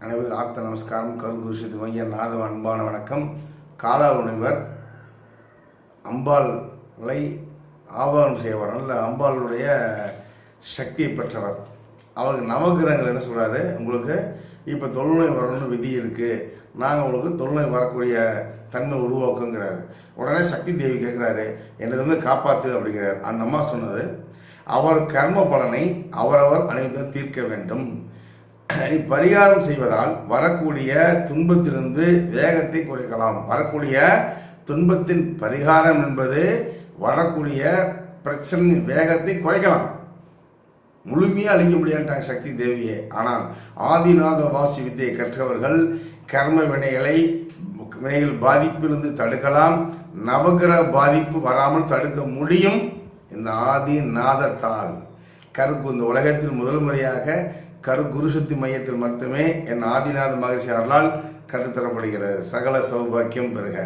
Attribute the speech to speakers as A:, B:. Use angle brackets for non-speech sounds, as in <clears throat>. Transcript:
A: அனைவரும் ஆர்த்த நமஸ்காரம். கருகுருஷத்து மைய நாதவ அன்பான வணக்கம். காலா முனிவர் அம்பாளை ஆவாகம் செய்யவர். இல்லை அம்பாளுடைய சக்தியை பெற்றவர். அவருக்கு நவகிரகங்கள் என்ன சொல்கிறாரு உங்களுக்கு இப்போ தொழுநோய் வரணும்னு விதி இருக்குது நாங்கள் உங்களுக்கு தொழுநோய் வரக்கூடிய தன்மை உருவாக்குங்கிறாரு. உடனே சக்தி தேவி கேட்குறாரு என்னது வந்து காப்பாற்று அப்படிங்கிறார். அந்த அம்மா சொன்னது அவர் கர்ம பலனை அவரவர் அனைவரும் தீர்க்க வேண்டும். <clears throat> நீ பரிகாரம் செய்வதால் வரக்கூடிய துன்பத்திலிருந்து வேகத்தை குறைக்கலாம். வரக்கூடிய துன்பத்தின் பரிகாரம் என்பது வரக்கூடிய பிரச்சனை வேகத்தை குறைக்கலாம். முழுமையாக அழிக்க முடியாட்டாங்க சக்தி தேவியே. ஆனால் ஆதிநாத வாசி வித்தியை கற்றவர்கள் கர்ம வினைகளை வினைகள் பாதிப்பிலிருந்து தடுக்கலாம். நவகிரக பாதிப்பு வராமல் தடுக்க முடியும். இந்த ஆதிநாதத்தால் கருக்கு இந்த உலகத்தில் முதல் முறையாக கரு குருசக்தி மையத்தில் மட்டுமே என் ஆதிநாத மகிழ்ச்சி அருளால் கற்றுத்தரப்படுகிறது. சகல சௌபாக்கியம் பெறுக.